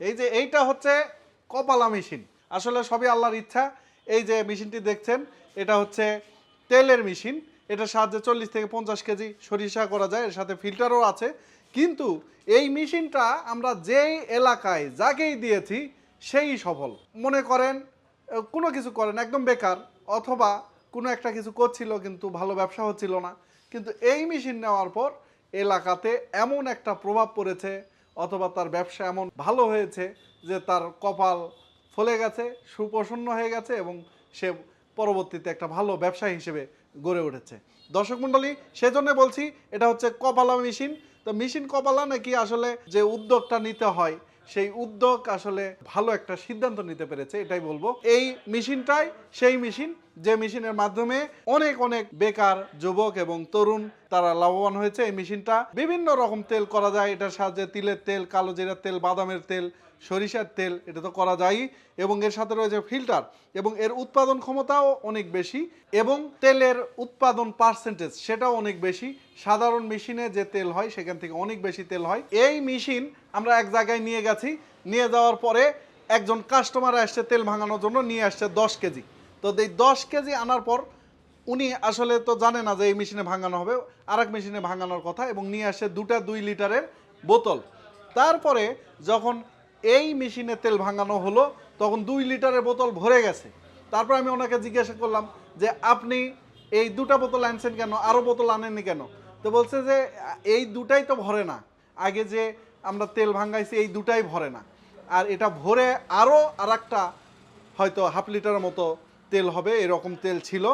এই যে এইটা হচ্ছে কপালা মেশিন। আসলে সবই আল্লাহর ইচ্ছা। এই যে মেশিনটি দেখছেন, এটা হচ্ছে তেলের মেশিন। এটার সাহায্যে চল্লিশ থেকে পঞ্চাশ কেজি সরিষা করা যায়, এর সাথে ফিল্টারও আছে। কিন্তু এই মেশিনটা আমরা যেই এলাকায় যাকেই দিয়েছি, সেই সফল। মনে করেন কোনো কিছু করেন, একদম বেকার, অথবা কোনো একটা কিছু করছিল কিন্তু ভালো ব্যবসা হচ্ছিল না। কিন্তু এই মেশিন নেওয়ার পর এলাকাতে এমন একটা প্রভাব পড়েছে অথবা তার ব্যবসা এমন ভালো হয়েছে যে তার কপাল ফলে গেছে, সুপ্রসন্ন হয়ে গেছে এবং সে পরবর্তীতে একটা ভালো ব্যবসা হিসেবে গড়ে উঠেছে। দর্শক মণ্ডলী, সেজন্য বলছি এটা হচ্ছে কপালা মেশিন। তো মেশিন কপালা নাকি আসলে যে উদ্যোগটা নিতে হয়, সেই উদ্যোগ আসলে ভালো একটা সিদ্ধান্ত নিতে পেরেছে, এটাই বলব। এই মেশিনটাই সেই মেশিন যে মেশিনের মাধ্যমে অনেক অনেক বেকার যুবক এবং তরুণ তারা লাভবান হয়েছে। এই মেশিনটা বিভিন্ন রকম তেল করা যায়। এটার সাহায্যে তিলের তেল, কালো জিরার তেল, বাদামের তেল, সরিষার তেল, এটা তো করা যায়ই। এবং এর সাথে রয়েছে ফিল্টার এবং এর উৎপাদন ক্ষমতাও অনেক বেশি এবং তেলের উৎপাদন পার্সেন্টেজ সেটাও অনেক বেশি। সাধারণ মেশিনে যে তেল হয়, সেখান থেকে অনেক বেশি তেল হয়। এই মেশিন আমরা এক জায়গায় নিয়ে গেছি। নিয়ে যাওয়ার পরে একজন কাস্টমার আসছে তেল ভাঙানোর জন্য, নিয়ে আসছে দশ কেজি। তো এই দশ কেজি আনার পর উনি আসলে তো জানে না যে এই মেশিনে ভাঙানো হবে আর এক মেশিনে ভাঙানোর কথা এবং নিয়ে আসে দুটা দুই লিটারের বোতল। তারপরে যখন এই মেশিনে তেল ভাঙানো হলো, তখন দুই লিটারের বোতল ভরে গেছে। তারপর আমি ওনাকে জিজ্ঞাসা করলাম যে, আপনি এই দুটা বোতল আনছেন কেন? আরও বোতল আনেননি কেন? তো বলছে যে, এই দুটাই তো ভরে না। আগে যে আমরা তেল ভাঙাইছি, এই দুটাই ভরে না। আর এটা ভরে আরও আর একটা হয়তো হাফ লিটারের মতো তেল হবে, এরকম তেল ছিল।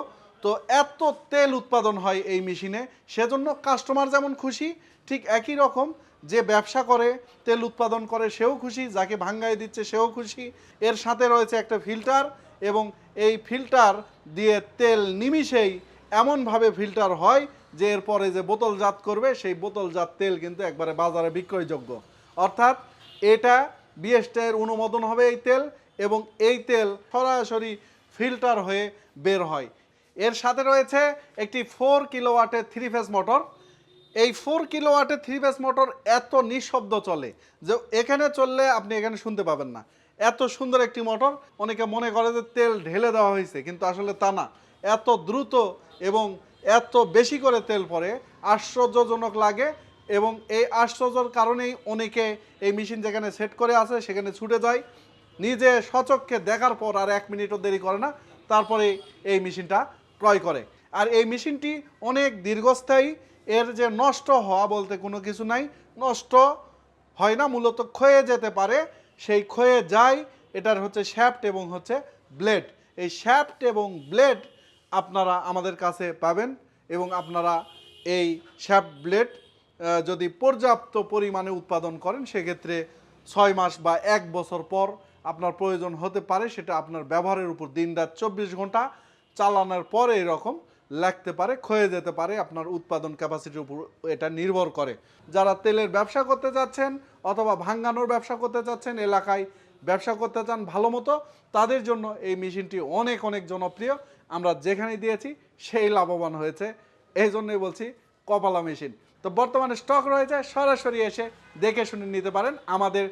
তো এত তেল উৎপাদন হয় এই মেশিনে, সেজন্য কাস্টমার যেমন খুশি, ঠিক একই রকম যে ব্যবসা করে, তেল উৎপাদন করে, সেও খুশি, যাকে ভাঙ্গাই দিচ্ছে সেও খুশি। এর সাথে রয়েছে একটা ফিল্টার এবং এই ফিল্টার দিয়ে তেল নিমিশেই এমনভাবে ফিল্টার হয় যে এরপরে যে বোতলজাত করবে, সেই বোতলজাত তেল কিন্তু একবারে বাজারে বিক্রয়যোগ্য। অর্থাৎ এটা বিএসটের অনুমোদন হবে এই তেল এবং এই তেল সরাসরি ফিল্টার হয়ে বের হয়। এর সাথে রয়েছে একটি ফোর কিলোওয়াটের থ্রি ফেজ মোটর এই ফোর কিলোওয়াটের থ্রি ফেজ মোটর এত নিঃশব্দ চলে যে এখানে চললে আপনি এখানে শুনতে পাবেন না। এত সুন্দর একটি মোটর অনেকে মনে করে যে তেল ঢেলে দেওয়া হয়েছে, কিন্তু আসলে তা না। এত দ্রুত এবং এত বেশি করে তেল পড়ে আশ্চর্যজনক লাগে এবং এই আশ্চর্যর কারণেই অনেকে এই মেশিন যেখানে সেট করে আছে সেখানে ছুটে যায়। নিজে সচক্ষে দেখার পর আর এক মিনিটও দেরি করে না, তারপরে এই মেশিনটা ক্রয় করে। আর এই মেশিনটি অনেক দীর্ঘস্থায়ী, এর যে নষ্ট হওয়া বলতে কোনো কিছু নাই, নষ্ট হয় না, মূলত ক্ষয়ে যেতে পারে, সেই ক্ষয়ে যায়, এটার হচ্ছে শ্যাফট এবং হচ্ছে ব্লেড। এই শ্যাফট এবং ব্লেড আপনারা আমাদের কাছে পাবেন এবং আপনারা এই শ্যাফট ব্লেড যদি পর্যাপ্ত পরিমাণে উৎপাদন করেন, সেক্ষেত্রে ছয় মাস বা এক বছর পর আপনার প্রয়োজন হতে পারে, সেটা আপনার ব্যবহারের উপর দিন রাত চব্বিশ ঘণ্টা চালানোর পরে এরকম লাগতে পারে, ক্ষয়ে যেতে পারে, আপনার উৎপাদন ক্যাপাসিটির উপর এটা নির্ভর করে। যারা তেলের ব্যবসা করতে যাচ্ছেন অথবা ভাঙ্গানোর ব্যবসা করতে চাচ্ছেন এলাকায় ব্যবসা করতে চান ভালো মতো তাদের জন্য এই মেশিনটি অনেক অনেক জনপ্রিয়। আমরা যেখানে দিয়েছি, সেই লাভবান হয়েছে। এই জন্যই বলছি, কপালা মেশিন। তো বর্তমানে স্টক রয়েছে, সরাসরি এসে দেখে শুনে নিতে পারেন আমাদের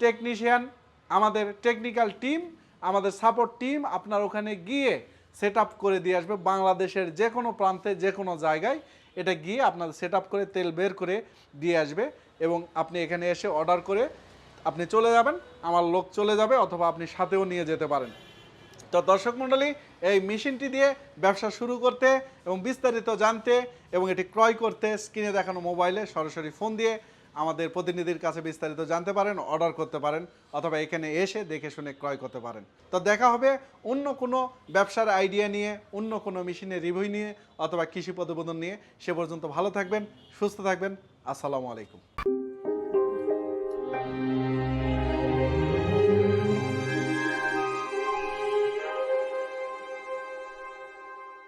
টেকনিশিয়ান আমাদের টেকনিক্যাল টিম আমাদের সাপোর্ট টিম আপনার ওখানে গিয়ে সেট করে দিয়ে আসবে বাংলাদেশের যে কোনো প্রান্তে যে কোনো জায়গায়। এটা গিয়ে আপনার সেট করে তেল বের করে দিয়ে আসবে এবং আপনি এখানে এসে অর্ডার করে আপনি চলে যাবেন, আমার লোক চলে যাবে অথবা আপনি সাথেও নিয়ে যেতে পারেন। তো দর্শক মণ্ডলী, এই মেশিনটি দিয়ে ব্যবসা শুরু করতে এবং বিস্তারিত জানতে এবং এটি ক্রয় করতে স্ক্রিনে দেখানো মোবাইলে সরাসরি ফোন দিয়ে আমাদের প্রতিনিধির কাছে বিস্তারিত জানতে পারেন অর্ডার করতে পারেন, অথবা এখানে এসে দেখে শুনে ক্রয় করতে পারেন। তো দেখা হবে অন্য কোনো ব্যবসার আইডিয়া নিয়ে, অন্য কোনো মেশিনের রিভিউ নিয়ে, অথবা কৃষি প্রতিবেদন নিয়ে। সে পর্যন্ত ভালো থাকবেন, সুস্থ থাকবেন। আসসালামু আলাইকুম।